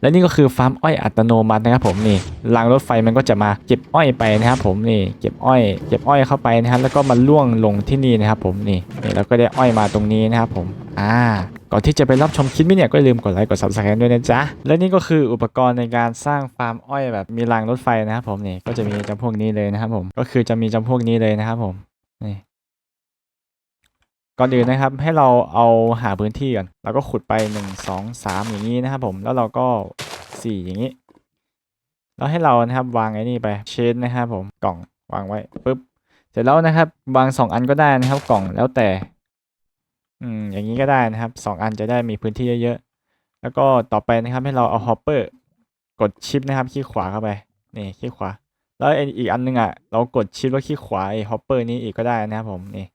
และนี่ก็คือฟาร์มอ้อยอัตโนมัตินะครับผมนี่รางรถไฟมันก็จะมาเก็บอ้อยไปนะครับผมนี่เก็บอ้อยเก็บอ้อยเข้าไปนะครับแล้วก็มาล่วงลงที่นี่นะครับผมนี่นี่แล้วก็ได้อ้อยมาตรงนี้นะครับผมอ่าก่อนที่จะไปรับชมคลิปนี้เนี่ยก็อย่าลืมกดไลค์กด subscribe ด้วยนะจ๊ะ และนี่ก็คืออุปกรณ์ในการสร้างฟาร์มอ้อยแบบมีรางรถไฟนะครับผมนี่ก็จะมีจำพวกนี้เลยนะครับผมก็คือจะมีจำพวกนี้เลยนะครับผมนี่ ก่อนอื่นนะครับให้เราเอาหาพื้นที่ก่อนเราก็ขุดไปหนึ่งสองสามอย่างนี้นะครับผมแล้วเราก็สี่อย่างนี้ แล้วให้เรานะครับวางไอ้นี่ไปเชนนะครับผมกล่องวางไว้ปุ๊บเสร็จแล้วนะครับวางสองอันก็ได้นะครับกล่องแล้วแต่อืมอย่างนี้ก็ได้นะครับสองอันจะได้มีพื้นที่เยอะๆแล้วก็ต่อไปนะครับให้เราเอาฮอปเปอร์กดชิปนะครับขี้ขวาเข้าไปนี่ขี้ขวา แล้วอ้อีกอันนึงอะเรากดชิปแล้วขี้ขวาไอ้ฮอปเปอร์นี้อีกก็ได้นะครับผมนี่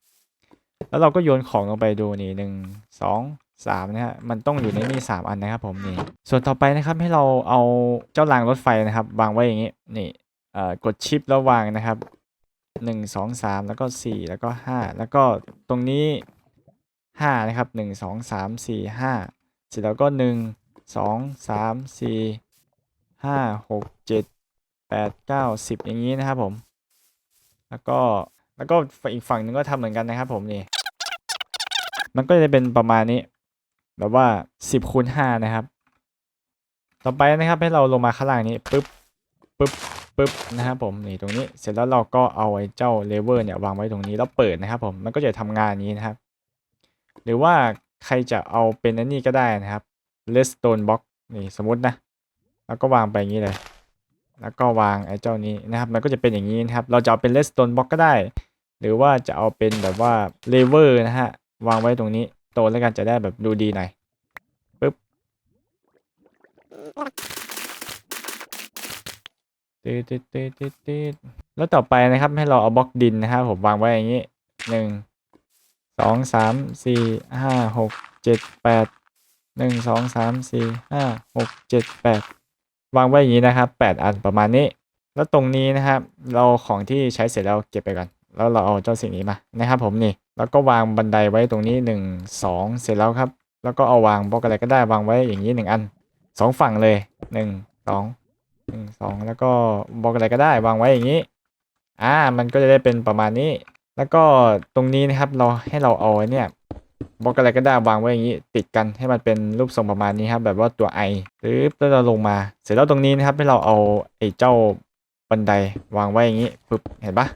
แล้วเราก็โยนของลงไปดูนี่หนึ่งสองสามนะฮะมันต้องอยู่ในนี่สามอันนะครับผมนี่ส่วนต่อไปนะครับให้เราเอาเจ้ารางรถไฟนะครับ วางไว้อย่างนี้นี่เอ่อกดชิปแล้ววางนะครับหนึ่งสองสามแล้วก็สี่แล้วก็ห้าแล้วก็ตรงนี้ห้านะครับหนึ่งสองสามสี่ห้าเสร็จแล้วก็หนึ่งสองสามสี่ห้าหกเจ็ดแปดเก้าสิบอย่างนี้นะครับผม แล้วก็แล้วก็อีกฝั่งหนึ่งก็ทำเหมือนกันนะครับผมนี่ มันก็จะเป็นประมาณนี้ แบบว่าสิบคูณห้านะครับ ต่อไปนะครับให้เราลงมาข้างล่างนี้ปึ๊บปึ๊บปึ๊บนะครับผมนี่ตรงนี้เสร็จแล้วเราก็เอาไอ้เจ้าเลเวอร์เนี่ยวางไว้ตรงนี้แล้วเปิดนะครับ ผมมันก็จะทำงานนี้นะครับ หรือว่าใครจะเอาเป็นอันนี้ก็ได้นะครับ redstone box นี่สมมตินะ แล้วก็วางไปอย่างนี้เลย แล้วก็วางไอ้เจ้านี้นะครับ มันก็จะเป็นอย่างนี้นะครับ เราจะเอาเป็น redstone box ก็ได้ หรือว่าจะเอาเป็นแบบว่า lever นะฮะ วางไว้ตรงนี้ โตแล้วกันจะได้แบบดูดีหน่อยปึ๊บตืดตืดตืดตืดตืดแล้วต่อไปนะครับให้เราเอาบล็อกดินนะครับผมวางไว้อย่างนี้หนึ่งสองสามสี่ห้าหกเจ็ดแปดหนึ่งสองสามสี่ห้าหกเจ็ดแปดวางไว้อย่างนี้นะครับแปดอันประมาณนี้ แล้วตรงนี้นะครับ เราของที่ใช้เสร็จแล้วเก็บไปก่อน แล้วเราเอาเจ้าสิ่งนี้มานะครับผมนี่ แล้วก็วางบันไดไว้ตรงนี้หนึ่งสองเสร็จแล้วครับ แล้วก็เอาวางบล็อกอะไรก็ได้วางไว้อย่างนี้หนึ่งอันสองฝั่งเลยหนึ่งสองหนึ่งสองแล้วก็บล็อกอะไรก็ได้วางไว้อย่างนี้ อ่า มันก็จะได้เป็นประมาณนี้ แล้วก็ตรงนี้นะครับเราให้เราเอาเนี่ยบล็อกอะไรก็ได้วางไว้อย่างนี้ ติดกันให้มันเป็นรูปทรงประมาณนี้ครับแบบว่าตัวไอหรือแล้วเราลงมา เสร็จแล้วตรงนี้นะครับให้เราเอาไอ้เจ้าบันไดวางไว้อย่างนี้ปึ๊บเห็นปะ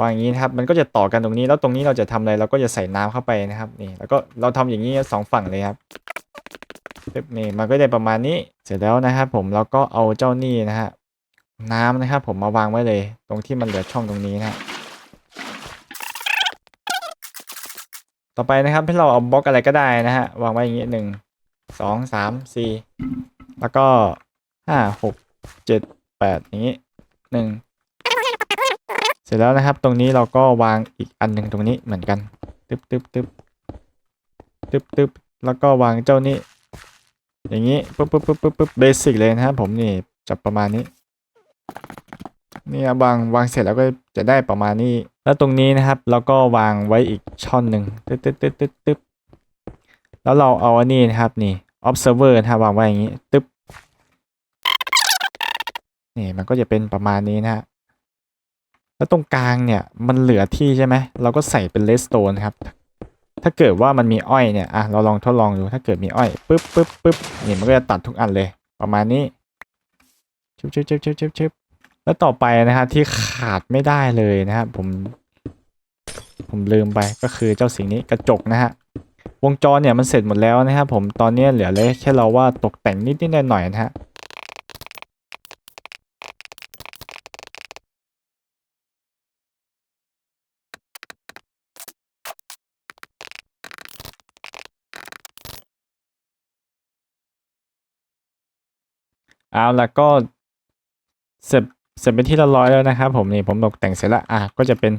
วางอย่างนี้นะครับ มันก็จะต่อกันตรงนี้ แล้วตรงนี้เราจะทำอะไรเราก็จะใส่น้ำเข้าไปนะครับ นี่ แล้วก็เราทำอย่างนี้สองฝั่งเลยครับปึ๊บนี่มันก็ได้ประมาณนี้ เสร็จแล้วนะครับผมเราก็เอาเจ้านี่นะฮะน้ำนะครับ ผมมาวางไว้เลย ตรงที่มันเหลือช่องตรงนี้นะฮะต่อไปนะครับให้เราเอาบล็อกอะไรก็ได้นะฮะวางไว้อย่างนี้หนึ่งสองสามสี่แล้วก็ห้าหกเจ็ดแปดอย่างนี้หนึ่ง เสร็จแล้วนะครับ ตรงนี้เราก็วางอีกอันหนึ่งตรงนี้เหมือนกันตึ๊บตึ๊บตึ๊บตึ๊บตึ๊บแล้วก็วางเจ้านี้ อย่างนี้ปุ๊บปุ๊บปุ๊บปุ๊บปุ๊บเบสิกเลยนะครับผมนี่จับประมาณนี้เนี่ยวางวางเสร็จแล้วก็จะได้ประมาณนี้ แล้วตรงนี้นะครับเราก็วางไว้อีกช่อนหนึ่งตึ๊ดตึ๊ดตึ๊ดตึ๊ดตึ๊บแล้วเราเอาอันนี้นะครับนี่ observer นะครับวางไว้อย่างนี้ตึ๊บนี่มันก็จะเป็นประมาณนี้นะฮะ แล้วตรงกลางเนี่ยมันเหลือที่ใช่ไหมเราก็ใส่เป็น redstone ครับ ถ้าเกิดว่ามันมีอ้อยเนี่ยอะเราลองทดลองดูถ้าเกิดมีอ้อยปึ๊บปึ๊บปึ๊บนี่มันก็จะตัดทุกอันเลย ประมาณนี้ชึบชึบชึบชึบชึบชึบแล้วต่อไปนะฮะที่ขาดไม่ได้เลยนะครับผม ผมลืมไปก็คือเจ้าสิ่งนี้กระจกนะฮะวงจรเนี่ยมันเสร็จหมดแล้วนะครับผมตอนนี้เหลือเลยแค่เราว่าตกแต่งนิดนิดหน่อยหน่อยนะฮะ เอาและก็เสร็จเสร็จเป็นที่เรียบร้อยแล้วนะครับ ผมนี่ผมตกแต่งเสร็จแล้วอะก็จะเป็น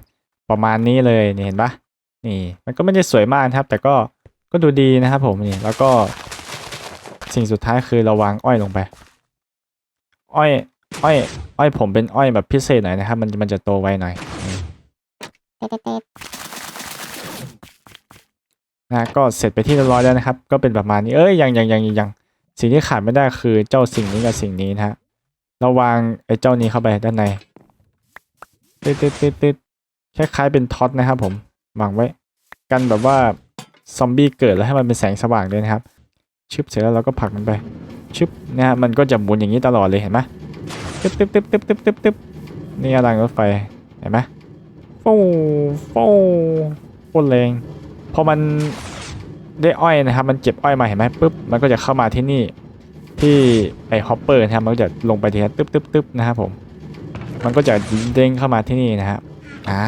ประมาณนี้เลยนี่เห็นปะนี่มันก็ไม่ได้สวยมากนะครับ แต่ก็ก็ดูดีนะครับ ผมนี่แล้วก็สิ่งสุดท้ายคือเราวางอ้อยลงไป อ้อย อ้อย อ้อยผมเป็นอ้อยแบบพิเศษหน่อยนะครับ มันมันจะโตไวหน่อยนะก็เสร็จไปที่เรียบร้อยแล้วนะครับ ก็เป็นประมาณนี้เอ้ยยังยังยังยังยัง สิ่งที่ขาดไม่ได้คือเจ้าสิ่งนี้กับสิ่งนี้นะฮะเราวางไอ้เจ้านี้เข้าไปด้านในติดติดติดติดคล้ายๆเป็นท็อตนะครับผมวางไว้ กันแบบว่าซอมบี้เกิดแล้วให้มันเป็นแสงสว่างเลยนะครับชึบเสร็จแล้วเราก็ผลักมันไปชึบนะฮะมันก็จะหมุนอย่างนี้ตลอดเลยเห็นไหมตึ๊บตึ๊บตึ๊บตึ๊บตึ๊บตึ๊บตึ๊บนี่รางรถไฟเห็นไหมฟูฟูโคตรแรงพอมัน ได้อ้อยนะครับ มันเจ็บอ้อยมาเห็นไหมปุ๊บมันก็จะเข้ามาที่นี่ที่ไอฮอปเปอร์นะครับมันก็จะลงไปทีละตึ๊บตึ๊บตึ๊บนะครับผมมันก็จะเด้งเข้ามาที่นี่นะครับอ่า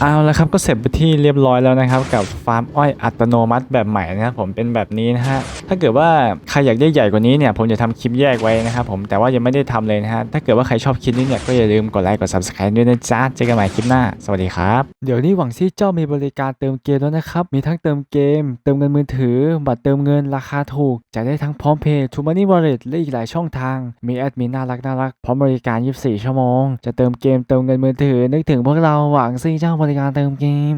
เอาละครับก็เสร็จไปที่เรียบร้อยแล้วนะครับ กับฟาร์มอ้อยอัตโนมัติแบบใหม่นะครับผมเป็นแบบนี้นะฮะถ้าเกิดว่าใครอยากได้ใหญ่กว่านี้เนี่ยผมจะทำคลิปแยกไว้นะครับผมแต่ว่ายังไม่ได้ทำเลยนะฮะถ้าเกิดว่าใครชอบคลิปนี้เนี่ยก็อย่าลืมกดไลค์กด subscribe ด้วยนะจ๊ะเจอกันใหม่คลิปหน้า สวัสดีครับเดี๋ยวนี้หวังซี่เจ้ามีบริการเติมเกมแล้วนะครับมีทั้งเติมเกม เติมเงินมือถือ บัตรเติมเงินราคาถูกจ่ายได้ทั้งพร้อมเพย์ทูมันนี่วอลเล็ตและอีกหลายช่องทาง มีแอดมินน่ารักน่ารักพร้อมบริการ 24 ชั่วโมง จะเติมเกมเติมเงินมือถือนึกถึงพวกเราหวังซี่เจ้าบริการเติมเกม